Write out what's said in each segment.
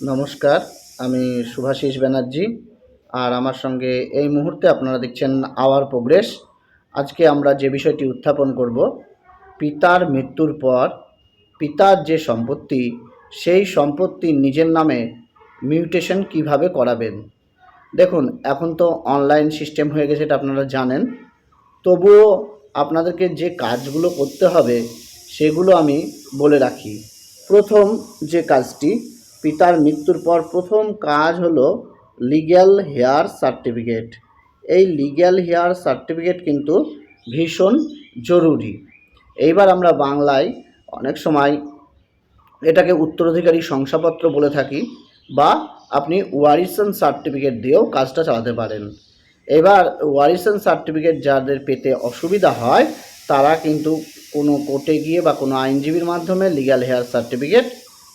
নমস্কার, আমি শুভাশিস ব্যানার্জি আর আমার সঙ্গে এই মুহূর্তে আপনারা দেখছেন আওয়ার প্রোগ্রেস। আজকে আমরা যে বিষয়টি উত্থাপন করব, পিতার মৃত্যুর পর পিতার যে সম্পত্তি, সেই সম্পত্তি নিজের নামে মিউটেশন কীভাবে করাবেন? দেখুন, এখন তো অনলাইন সিস্টেম হয়ে গেছে, এটা আপনারা জানেন। তবুও আপনাদেরকে যে কাজগুলো করতে হবে, সেগুলো আমি বলে রাখি। প্রথম যে কাজটি পিতার মৃত্যুর পর প্রথম কাজ হলো লিগ্যাল হেয়ার সার্টিফিকেট এই লিগ্যাল হেয়ার সার্টিফিকেট কিন্তু ভীষণ জরুরি। এইবার আমরা বাংলায় অনেক সময় এটাকে উত্তরাধিকারী শংসাপত্র বলে থাকি বা আপনি ওয়ারিসন সার্টিফিকেট দিয়েও কাজটা চালাতে পারেন। এবার ওয়ারিসন সার্টিফিকেট যাদের পেতে অসুবিধা হয়, তারা কিন্তু কোনো কোর্টে গিয়ে বা কোনো আইনজীবীর মাধ্যমে লিগ্যাল হেয়ার সার্টিফিকেট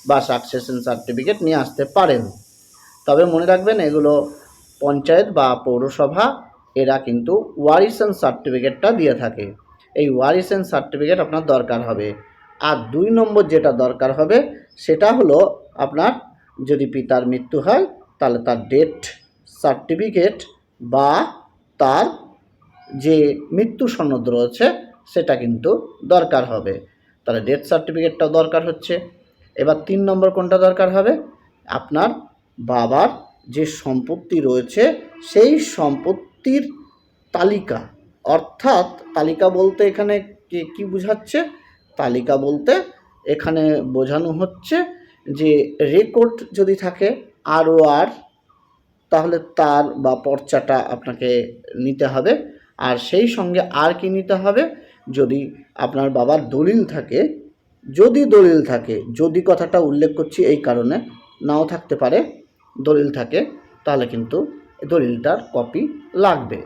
বা সাকসেশন সার্টিফিকেট নিয়ে আসতে পারেন। তবে মনে রাখবেন, এগুলো পঞ্চায়েত বা পৌরসভা, এরা কিন্তু ওয়ারিসন সার্টিফিকেটটা দিয়ে থাকে। এই ওয়ারিসন সার্টিফিকেট আপনার দরকার হবে। আর দুই নম্বর যেটা দরকার হবে, সেটা হলো আপনার যদি পিতার মৃত্যু হয়, তাহলে তার ডেথ সার্টিফিকেট বা তার যে মৃত্যু সনদ রয়েছে, সেটা কিন্তু দরকার হবে। তাহলে ডেথ সার্টিফিকেটটাও দরকার হচ্ছে। এবার তিন নম্বর কোনটা দরকার হবে? আপনার বাবার যে সম্পত্তি রয়েছে, সেই সম্পত্তির তালিকা। অর্থাৎ তালিকা বলতে এখানে কে কী বোঝাচ্ছে? তালিকা বলতে এখানে বোঝানো হচ্ছে যে রেকর্ড যদি থাকে আর ও আর, তাহলে তার বা পর্চাটা আপনাকে নিতে হবে। আর সেই সঙ্গে আর কি নিতে হবে? যদি আপনার বাবার দলিল থাকে যদি দলিল থাকে, যদি কথাটা উল্লেখ করছি এই কারণে নাও থাকতে পারে, দলিল থাকে, তাহলে কিন্তু দলিলটার কপি লাগবে।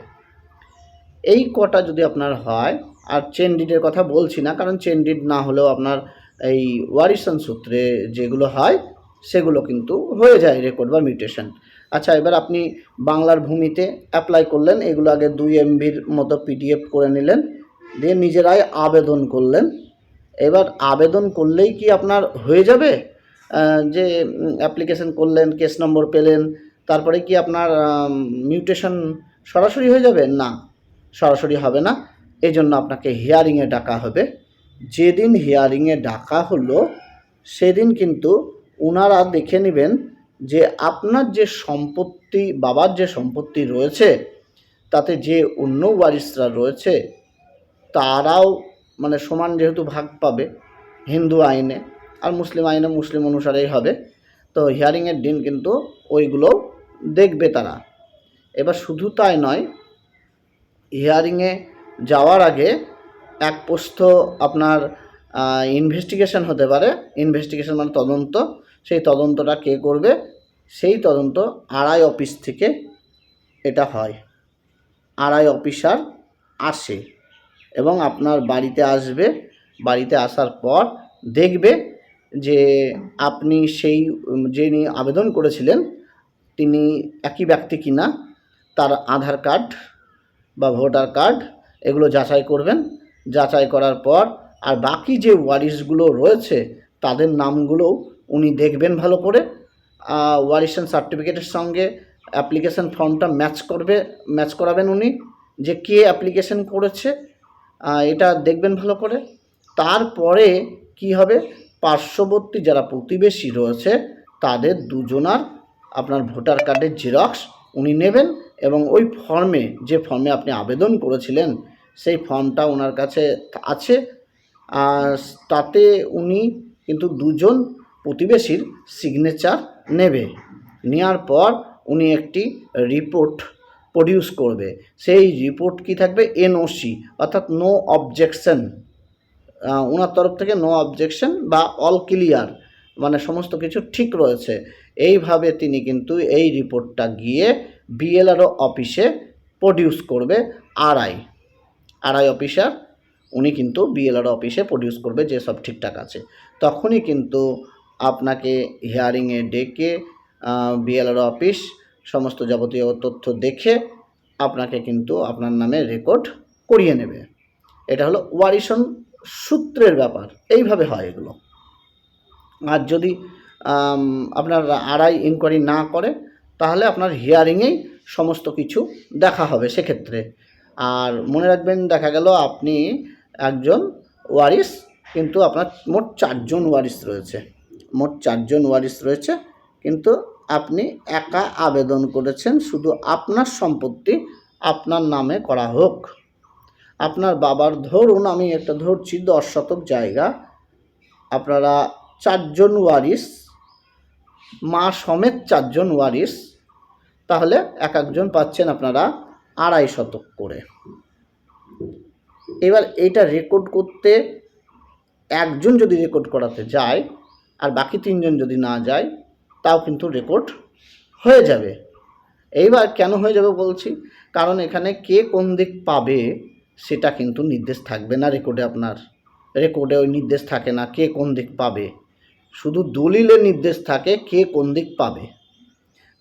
এই কটা যদি আপনার হয়, আর চেন ডিডের কথা বলছি না, কারণ চেন ডিড না হলেও আপনার এই ওয়ারিসন সূত্রে যেগুলো হয়, সেগুলো কিন্তু হয়ে যায় রেকর্ড বা মিউটেশন আচ্ছা এবার আপনি বাংলার ভূমিতে অ্যাপ্লাই করলেন, এগুলো আগে দুই এমবির মতো পিডিএফ করে নিলেন, দিয়ে নিজেরাই আবেদন করলেন এবার আবেদন করলেই কি আপনার হয়ে যাবে? যে অ্যাপ্লিকেশন করলেন কেস নম্বর পেলেন, তারপরে কি আপনার মিউটেশন সরাসরি হয়ে যাবে? না, সরাসরি হবে না। এই জন্য আপনাকে হিয়ারিংয়ে ডাকা হবে। যেদিন হিয়ারিংয়ে ডাকা হলো, সেদিন কিন্তু ওনারা দেখে নেবেন যে আপনার যে সম্পত্তি, বাবার যে সম্পত্তি রয়েছে, তাতে যে অন্য ওয়ারিসরা রয়েছে, তারাও মানে সমান যেহেতু ভাগ পাবে হিন্দু আইনে আর মুসলিম আইনে মুসলিম অনুসারেই হবে। তো হিয়ারিংয়ের দিন কিন্তু ওইগুলো দেখবে তারা। এবার শুধু তাই নয়, হিয়ারিংয়ে যাওয়ার আগে এক পোস্ত আপনার ইনভেস্টিগেশন হতে পারে। ইনভেস্টিগেশন মানে তদন্ত। সেই তদন্তটা কে করবে? সেই তদন্ত আড়াই অফিস থেকে এটা হয়। আড়াই অফিসার আসে। এবং আপনার বাড়িতে আসবে, বাড়িতে আসার পর দেখবে যে আপনি সেই যিনি আবেদন করেছিলেন, তিনি একই ব্যক্তি কিনা, তার আধার কার্ড বা ভোটার কার্ড, এগুলো যাচাই করবেন। যাচাই করার পর আর বাকি যে ওয়ারিশগুলো রয়েছে, তাদের নামগুলোও উনি দেখবেন ভালো করে। ওয়ারিশন সার্টিফিকেটের সঙ্গে অ্যাপ্লিকেশন ফর্মটা ম্যাচ করবে, ম্যাচ করাবেন উনি যে কে অ্যাপ্লিকেশন করেছে এটা দেখবেন ভালো করে। তারপরে কি হবে? পার্শ্ববর্তী যারা প্রতিবেশী রয়েছে, তাদের দুজনার আপনার ভোটার কার্ডের জেরক্স উনি নেবেন এবং ওই ফর্মে যে ফর্মে আপনি আবেদন করেছিলেন, সেই ফর্মটা ওনার কাছে আছে। আর তাতে উনি কিন্তু দুজন প্রতিবেশীর সিগনেচার নেবে। নেওয়ার পর উনি একটি রিপোর্ট প্রডিউস করবে। সেই রিপোর্ট কি থাকবে? এনওসি অর্থাৎ নো অবজেকশন ওনার তরফ থেকে নো অবজেকশন বা অল ক্লিয়ার মানে সমস্ত কিছু ঠিক রয়েছে। এইভাবে তিনি কিন্তু এই রিপোর্টটা গিয়ে বিএলআরও অফিসে প্রডিউস করবে আরআই আরআই অফিসার উনি কিন্তু বিএলআর অফিসে প্রডিউস করবে যে সব ঠিকঠাক আছে। তখনই কিন্তু আপনাকে হিয়ারিংয়ে ডেকে বিএলআর অফিস সমস্ত যাবতীয় তথ্য দেখে আপনাকে কিন্তু আপনার নামে রেকর্ড করিয়ে নেবে। এটা হলো ওয়ারিশন সূত্রের ব্যাপার, এইভাবে হয় এগুলো। আর যদি আপনার আড়াই ইনকোয়ারি না করে, তাহলে আপনার হিয়ারিংয়েই সমস্ত কিছু দেখা হবে সেক্ষেত্রে। আর মনে রাখবেন, দেখা গেল আপনি একজন ওয়ারিস, কিন্তু আপনার মোট চারজন ওয়ারিস রয়েছে। মোট চারজন ওয়ারিস রয়েছে, কিন্তু আপনি একা আবেদন করেছেন, শুধু আপনার সম্পত্তি আপনার নামে করা হোক। আপনার বাবার ধরুন, আমি একটা ধরছি দশ শতক জায়গা। আপনারা চারজন ওয়ারিস, মা সমেত চারজন ওয়ারিস, তাহলে এক একজন পাচ্ছেন আপনারা আড়াই শতক করে। এবার এটা রেকর্ড করতে একজন যদি রেকর্ড করাতে যায়, আর বাকি তিনজন যদি না যায় তাও কিন্তু রেকর্ড হয়ে যাবে। এইবার কেন হয়ে যাবে বলছি? কারণ এখানে কে কোন দিক পাবে সেটা কিন্তু নির্দেশ থাকবে না রেকর্ডে আপনার। রেকর্ডে ওই নির্দেশ থাকে না কে কোন দিক পাবে। শুধু দলিলে নির্দেশ থাকে কে কোন দিক পাবে।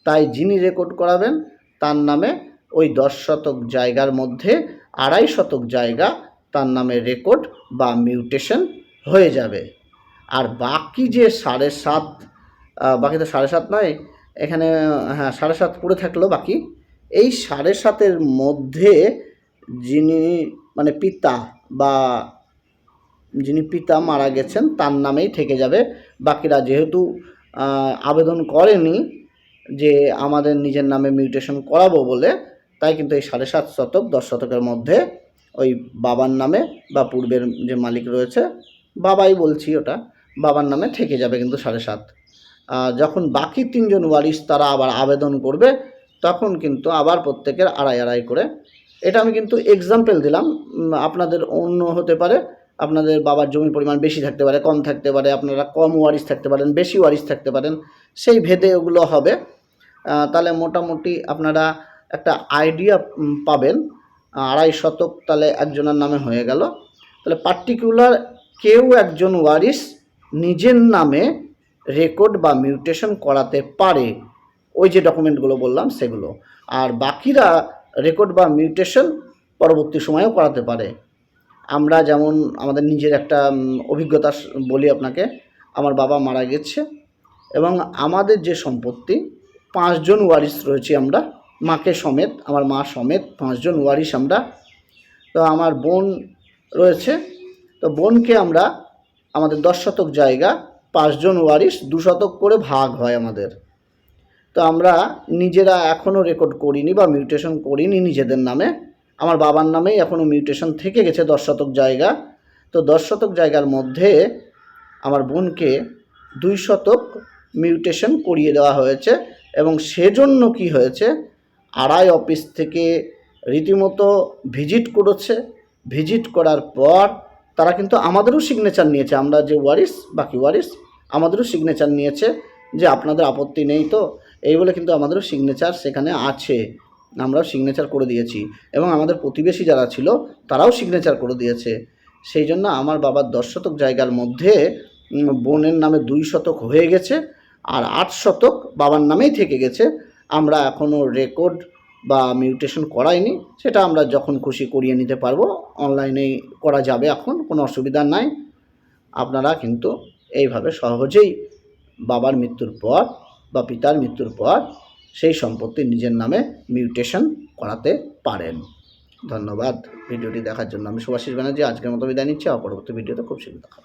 তাই যিনি রেকর্ড করাবেন, তার নামে ওই দশ শতক জায়গার মধ্যে আড়াই শতক জায়গা তার নামে রেকর্ড বা মিউটেশন হয়ে যাবে। আর বাকি যে সাড়ে সাত বাকি তো সাড়ে সাত নয় এখানে হ্যাঁ সাড়ে সাত পড়ে থাকল বাকি। এই সাড়ে সাতের মধ্যে যিনি মানে পিতা বা যিনি পিতা মারা গেছেন, তার নামেই থেকে যাবে। বাকিরা যেহেতু আবেদন করেনি যে আমাদের নিজের নামে মিউটেশন করাবো বলে, তাই কিন্তু এই সাড়ে সাত শতক, দশ শতকের মধ্যে ওই বাবার নামে বা পূর্বের যে মালিক রয়েছে, বাবাই বলছি ওটা, বাবার নামে থেকে যাবে কিন্তু সাড়ে সাত। যখন বাকি তিনজন ওয়ারিশ তারা আবার আবেদন করবে, তখন কিন্তু আবার প্রত্যেকের আড়াই আড়াই করে। এটা আমি কিন্তু এক্সাম্পল দিলাম। আপনাদের অন্য হতে পারে, আপনাদের বাবার জমির পরিমাণ বেশি থাকতে পারে, কম থাকতে পারে, আপনারা কম ওয়ারিস থাকতে পারেন, বেশি ওয়ারিস থাকতে পারেন, সেই ভেদে ওগুলো হবে। তাহলে মোটামুটি আপনারা একটা আইডিয়া পাবেন। আড়াই শতক তাহলে একজনের নামে হয়ে গেল। তাহলে পার্টিকুলার কেউ একজন ওয়ারিশ নিজের নামে রেকর্ড বা মিউটেশন করাতে পারে। ওই যে ডকুমেন্টগুলো বললাম, সেগুলো। আর বাকিরা রেকর্ড বা মিউটেশন পরবর্তী সময়েও করাতে পারে। আমরা যেমন আমাদের নিজের একটা অভিজ্ঞতা বলি আপনাকে, আমার বাবা মারা গেছে এবং আমাদের যে সম্পত্তি, পাঁচজন ওয়ারিশ রয়েছি আমরা, মাকে সমেত, আমার মা সমেত পাঁচজন ওয়ারিশ আমরা। তো আমার বোন রয়েছে, তো বোনকে আমরা আমাদের দশ শতক জায়গা পাঁচজন ওয়ারিশ দু শতক করে ভাগ হয় আমাদের। তো আমরা নিজেরা এখনও রেকর্ড করিনি বা মিউটেশন করিনি নিজেদের নামে। আমার বাবার নামেই এখনও মিউটেশন থেকে গেছে দশ শতক জায়গা। তো দশ শতক জায়গার মধ্যে আমার বোনকে দুই শতক মিউটেশন করিয়ে দেওয়া হয়েছে এবং সেজন্য কি হয়েছে, আড়াই অফিস থেকে রীতিমতো ভিজিট করেছে। ভিজিট করার পর তারা কিন্তু আমাদেরও সিগনেচার নিয়েছে। আমরা যে ওয়ারিস বাকি ওয়ারিস আমাদেরও সিগনেচার নিয়েছে যে আপনাদের আপত্তি নেই তো। এই বলে কিন্তু আমাদেরও সিগনেচার সেখানে আছে। আমরাও সিগনেচার করে দিয়েছি। এবং আমাদের প্রতিবেশী যারা ছিল, তারাও সিগনেচার করে দিয়েছে। সেই জন্য আমার বাবার দশ শতক জায়গার মধ্যে বোনের নামে দুই শতক হয়ে গেছে আর আট শতক বাবার নামেই থেকে গেছে। আমরা এখনও রেকর্ড বা মিউটেশন করাইনি। সেটা আমরা যখন খুশি করিয়ে নিতে পারব অনলাইনেই করা যাবে এখন, কোনো অসুবিধা নাই। আপনারা কিন্তু এইভাবে সহজেই বাবার মৃত্যুর পর বা পিতার মৃত্যুর পর সেই সম্পত্তি নিজের নামে মিউটেশন করাতে পারেন। ধন্যবাদ। ভিডিওটি দেখার জন্য আমি সুভাষিস ব্যানার্জি। আজকের মতো বিদায় নিচ্ছি। আর পরবর্তী ভিডিওতে খুব শীঘ্র দেখা।